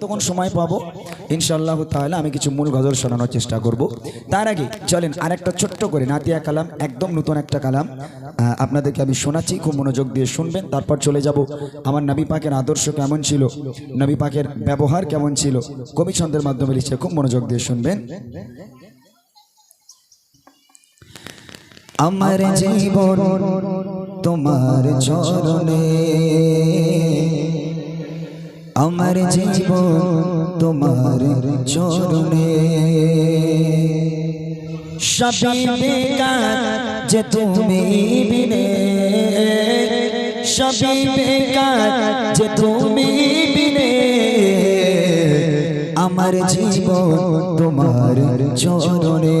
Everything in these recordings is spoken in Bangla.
যতক্ষণ সময় পাবো? ইনশাআল্লাহ তাহলে আমি কিছু মূল গজল শোনানোর চেষ্টা করব। তার আগে চলেন আরেকটা ছোট্ট করে নাতিয়া কালাম একদম নতুন একটা কালাম আপনাদেরকে আমি শোনাচ্ছি খুব মনোযোগ দিয়ে শুনবেন তারপর চলে যাব। আমার নবী পাকের আদর্শ কেমন ছিল? নবী পাকের ব্যবহার কেমন ছিল? কবি ছন্দের মাধ্যমে লিখছে খুব মনোযোগ দিয়ে শুনবেন। আমার জীবন তোমার চরণে। আমার জীবন তোমার চরণে। যে তুমি বিনে বেকার যে তুমি বিনে, আমার জীবন তোমার চরণে।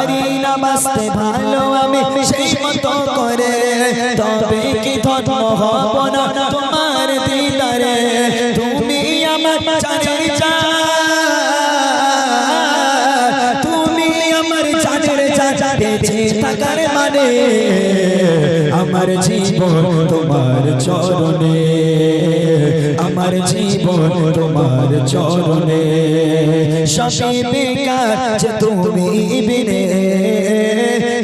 বাঁচতে ভালো আমি সেই মতো করে। তবে কি ধর্ম হব না তোমার দিদারে? তুমি আমার চাচি চা তুমি আমার চাচের চাচা বেঁচে থাকার মানে আমার জীবন তোমার চরণে। আমার জীবন তোমার চরণে। সবই বেকার তুমি বিনে।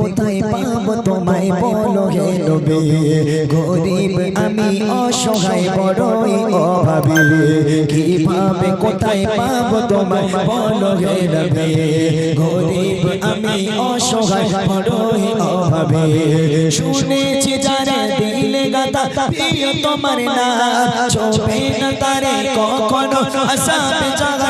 কোথায় পাবো তোমায় বলো হে নবী? গরিব আমি, অসহায়, বড়ই অভাবী। কীভাবে কোথায় পাবো তোমায় বলো হে নবী? গরিব আমি, অসহায়, বড়ই অভাবী। শুনেছি যারা দিলে গাতা প্রিয় তোমার না চোখে না তারে কখনো আসামে জাগান্না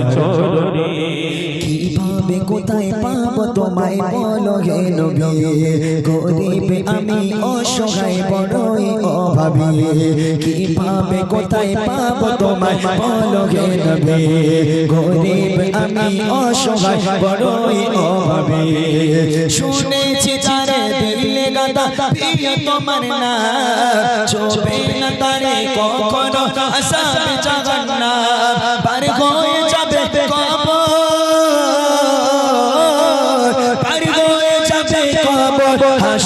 তোমায় বলো হে নবী, গরিব আমি, অসহায় বড়ই অভাবী। কীভাবে কোথায় পাবো তোমায় বলো হে নবী, গরিব আমি, অসহায় বড়ই অভাবী। শুনেছি তারে দিলে গাদা, প্রিয় তোমার না, চোখে না তারে কখনো আসামে জাগান্না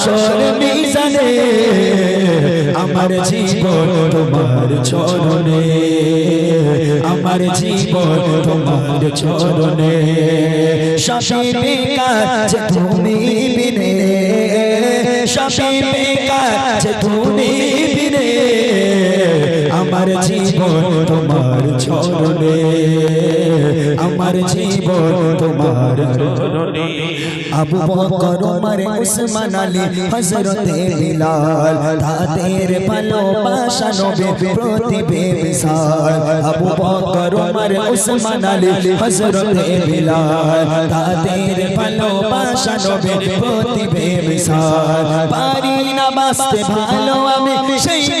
হাসর মিজানে, আমার জীবন তোমার চরণে, আমার জীবন তোমার চরণে। শশী যে তুমি বিনে সবই কাজ তুমি আমার জীবন তোমার চরণে আমার জীবন তোমার চরণে আবু বকর উমর উসমান আলী হযরতে বিলাল তাদের ভালোবাসা নবী প্রতি বেমিসাল আবু বকর উমর উসমান আলী হযরতে বিলাল তাদের ভালোবাসা নবী প্রতি বেমিসাল পারি না বাঁচতে ভালো আমি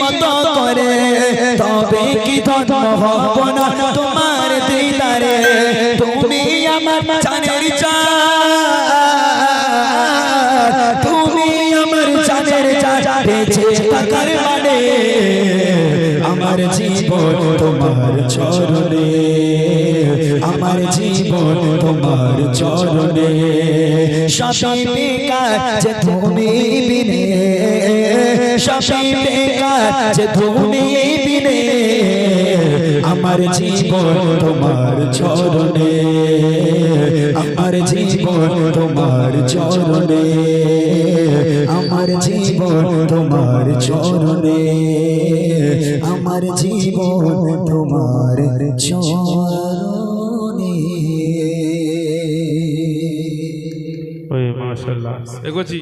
মতো করে তবে কি ধন্য হব না তোমার দিদারে? তুমি আমার জানের চাঁদ। তুমি আমার জানের চাঁদ। বেঁচে থাকার মানে আমার জীবন তোমার চরণে, আমার জীবন তোমার চরণে। সবই বেকার যে তুমি বিনে সবই বেকার যে তুমি বিনে, আমার জীবন তোমার চরণে, আমার জীবন তোমার চরণে, আমার জীবন তোমার চরণে। আমার জীবন তোমার চরণে। ওই মাশাআল্লাহ। এগোছি